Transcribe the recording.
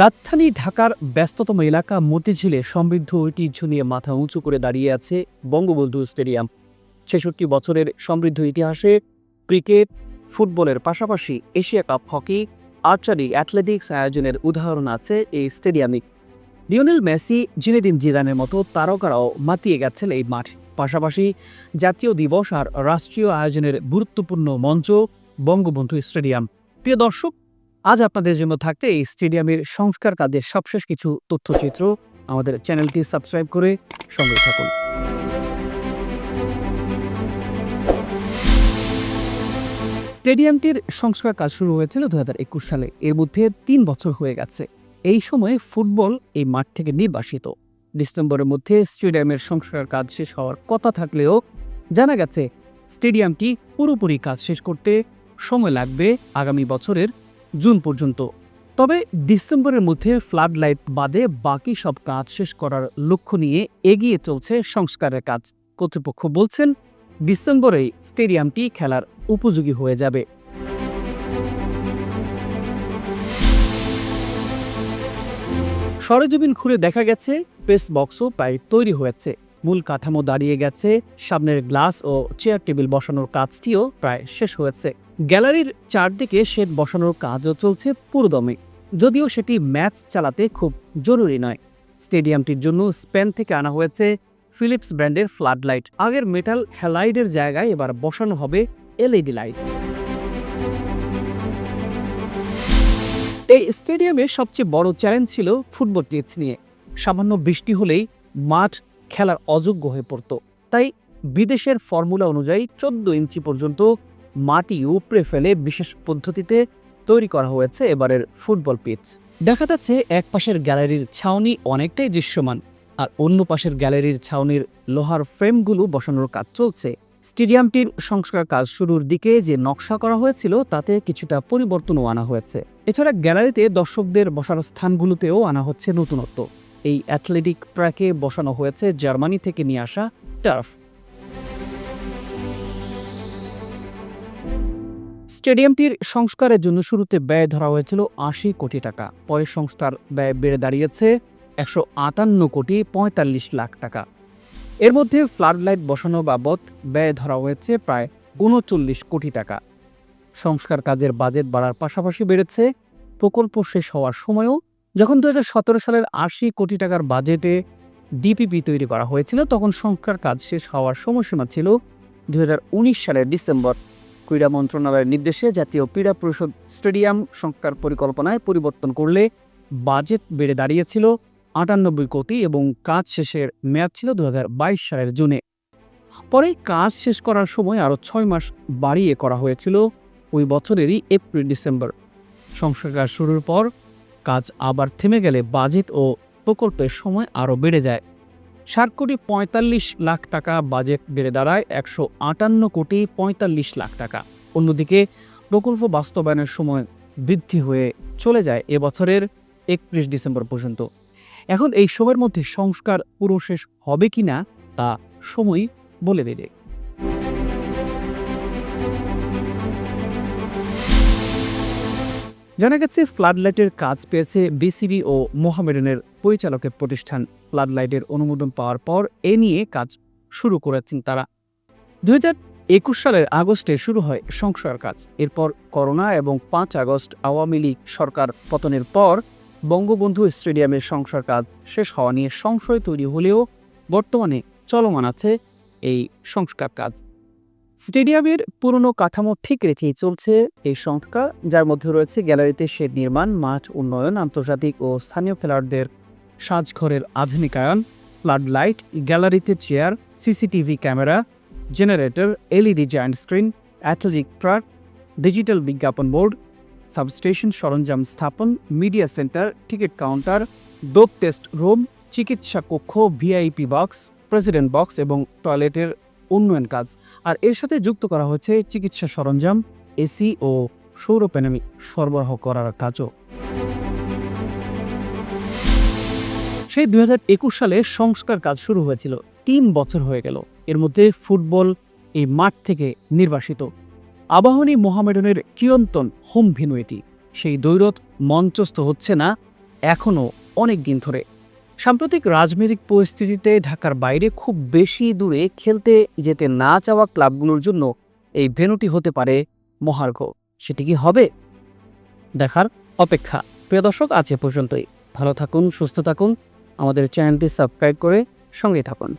রাজধানী ঢাকার ব্যস্ততম এলাকা মতিঝিলে সমৃদ্ধ ঐতিহ্য নিয়ে মাথা উঁচু করে দাঁড়িয়ে আছে বঙ্গবন্ধু স্টেডিয়াম। ছেষট্টি বছরের সমৃদ্ধ ইতিহাসে ক্রিকেট, ফুটবলের পাশাপাশি Asia cup hockey, archery athletics আয়োজনের উদাহরণ আছে এই স্টেডিয়ামে। লিওনেল মেসি, জিনেদিন জিদানের মতো তারকারাও মাতিয়ে গেছেন এই মাঠ। পাশাপাশি জাতীয় দিবস আর রাষ্ট্রীয় আয়োজনের গুরুত্বপূর্ণ মঞ্চ বঙ্গবন্ধু স্টেডিয়াম। প্রিয় দর্শক আজ আপনাদের জন্য থাকতে এই স্টেডিয়ামের সংস্কার কাজের সবশেষ কিছু তথ্যচিত্র আমাদের চ্যানেলটি সাবস্ক্রাইব করে সঙ্গে থাকুন। স্টেডিয়ামটির সংস্কার কাজ শুরু হয়েছিল দু হাজার একুশ সালে। এর মধ্যে তিন বছর হয়ে গেছে। এই সময়ে ফুটবল এই মাঠ থেকে নির্বাসিত। ডিসেম্বরের মধ্যে স্টেডিয়ামের সংস্কার কাজ শেষ হওয়ার কথা থাকলেও জানা গেছে, স্টেডিয়ামটি পুরোপুরি কাজ শেষ করতে সময় লাগবে আগামী বছরের জুন পর্যন্ত। তবে ডিসেম্বরের মধ্যে ফ্লাড লাইট বাদে বাকি সব কাজ শেষ করার লক্ষ্য নিয়ে এগিয়ে চলছে সংস্কারের কাজ। কর্তৃপক্ষ বলছেন, ডিসেম্বরেই স্টেডিয়ামটি খেলার উপযোগী হয়ে যাবে। সরেজমিন খুলে দেখা গেছে, পেস বক্সও প্রায় তৈরি হয়েছে। মূল কাঠামো দাঁড়িয়ে গেছে, সামনের গ্লাস ও চেয়ার টেবিল বসানোর কাজটিও প্রায় শেষ হয়েছে। গ্যালারির চারদিকে শেড বসানোর কাজও চলছে পুরোদমে, যদিও সেটি ম্যাচ চালাতে খুব জরুরি নয়। স্টেডিয়ামটির জন্য স্পেন থেকে আনা হয়েছে ফিলিপস ব্র্যান্ডের ফ্লাড লাইট আগের মেটাল হ্যালাইডের জায়গায় এবার বসানো হবে এলইডি লাইট। এই স্টেডিয়ামে সবচেয়ে বড় চ্যালেঞ্জ ছিল ফুটবল পিচ নিয়ে। সামান্য বৃষ্টি হলেই মাঠ খেলার অযোগ্য হয়ে পড়ত। তাই বিদেশের ফর্মুলা অনুযায়ী চোদ্দ ইঞ্চি পর্যন্ত মাটি উপড়ে ফেলে বিশেষ পদ্ধতিতে তৈরি করা হয়েছে এবারের ফুটবল পিচ। দেখা যাচ্ছে এক পাশের গ্যালারির ছাউনি অনেকটাই দৃশ্যমান, আর অন্য পাশের গ্যালারির ছাউনির লোহার ফ্রেমগুলো বসানোর কাজ চলছে। স্টেডিয়ামটির সংস্কার কাজ শুরুর দিকে যে নকশা করা হয়েছিল, তাতে কিছুটা পরিবর্তনও আনা হয়েছে। এছাড়া গ্যালারিতে দর্শকদের বসার স্থানগুলোতেও আনা হচ্ছে নতুনত্ব। এই অ্যাথলেটিক ট্র্যাকে বসানো হয়েছে জার্মানি থেকে নিয়ে আসা টার্ফ। স্টেডিয়ামটির সংস্কারের জন্য শুরুতে ব্যয় ধরা হয়েছিল আশি কোটি টাকা। পরে সংস্থার ব্যয় বেড়ে দাঁড়িয়েছে একশো আটান্ন কোটি পঁয়তাল্লিশ লাখ টাকা। এর মধ্যে ফ্লাড লাইট বসানো বাবদ ব্যয় ধরা হয়েছে প্রায় উনচল্লিশ কোটি টাকা। সংস্কার কাজের বাজেট বাড়ার পাশাপাশি বেড়েছে, প্রকল্প শেষ হওয়ার সময়ও যখন দুই হাজার সতেরো সালের আশি কোটি টাকার বাজেটে ডিপিপি তৈরি করা হয়েছিল, তখন সংস্কার কাজ শেষ হওয়ার সময়সীমা ছিল দু হাজার উনিশ সালের ডিসেম্বর। ক্রীড়া মন্ত্রণালয়ের নির্দেশে জাতীয় ক্রীড়া পরিষদ স্টেডিয়াম সংস্কার পরিকল্পনায় পরিবর্তন করলে বাজেট বেড়ে দাঁড়িয়েছিল আটানব্বই কোটি এবং কাজ শেষের মেয়াদ ছিল দু হাজার বাইশ সালের জুনে। পরে কাজ শেষ করার সময় আরও ছয় মাস বাড়িয়ে করা হয়েছিল ওই বছরেরই এপ্রিল ডিসেম্বর সংস্কার শুরুর পর কাজ আবার থেমে গেলে বাজেট ও প্রকল্পের সময় আরও বেড়ে যায়। ষাট কোটি পঁয়তাল্লিশ লাখ টাকা বাজেট বেড়ে দাঁড়ায় একশো আটান্ন কোটি পঁয়তাল্লিশ লাখ টাকা। অন্যদিকে প্রকল্প বাস্তবায়নের সময় বৃদ্ধি হয়ে চলে যায় এবছরের একত্রিশ ডিসেম্বর পর্যন্ত। এখন এই সময়ের মধ্যে সংস্কার পুরো শেষ হবে কি না তা সময় বলে দেবে। জানা গেছে, ফ্লাডলাইটের কাজ পেয়েছে বিসিবি ও মোহামেডানের পরিচালকের প্রতিষ্ঠান। ফ্লাডলাইটের অনুমোদন পাওয়ার পর এ নিয়ে কাজ শুরু করেছেন তারা। দু একুশ সালের আগস্টে শুরু হয় সংস্কার কাজ। এরপর করোনা এবং পাঁচ আগস্ট আওয়ামী লীগ সরকার পতনের পর বঙ্গবন্ধু স্টেডিয়ামের সংস্কার কাজ শেষ হওয়া নিয়ে সংশয় তৈরি হলেও বর্তমানে চলমান আছে এই সংস্কার কাজ। স্টেডিয়ামের পুরনো কাঠামো ঠিক রেখেই চলছে এই সংস্কার যার মধ্যে রয়েছে গ্যালারিতে শেড নির্মাণ, মাঠ উন্নয়ন, আন্তর্জাতিক ও স্থানীয় খেলোয়াড়দের সাজঘরের আধুনিকায়ন ফ্লাড লাইট গ্যালারিতে chair CCTV camera generator LED giant screen athletic track digital বিজ্ঞাপন বোর্ড সাবস্টেশন সরঞ্জাম স্থাপন media centre ticket counter dope test room চিকিৎসা কক্ষ ভিআইপি বক্স প্রেসিডেন্ট বক্স এবং টয়লেটের উন্নয়ন কাজ। আর এর সাথে যুক্ত করা হচ্ছে চিকিৎসা সরঞ্জাম, এসি ও সৌর প্যানেল সরবরাহ করার কাজও। সেই দু হাজার একুশ সালে সংস্কার কাজ শুরু হয়েছিল। তিন বছর হয়ে গেল। এর মধ্যে ফুটবল এই মাঠ থেকে নির্বাসিত। আবাহনী মোহামেডানের চিরন্তন হোম ভেনু এটি। সেই দৈরত মঞ্চস্থ হচ্ছে না এখনও অনেক দিন ধরে। সাম্প্রতিক রাজনৈতিক পরিস্থিতিতে ঢাকার বাইরে খুব বেশি দূরে খেলতে যেতে না চাওয়া ক্লাবগুলোর জন্য এই ভেনুটি হতে পারে মহার্ঘ। সেটি কি হবে? দেখার অপেক্ষা। প্রিয় দর্শক আছে পর্যন্তই। ভালো থাকুন, সুস্থ থাকুন। আমাদের চ্যানেলটি সাবস্ক্রাইব করে সঙ্গে থাকুন।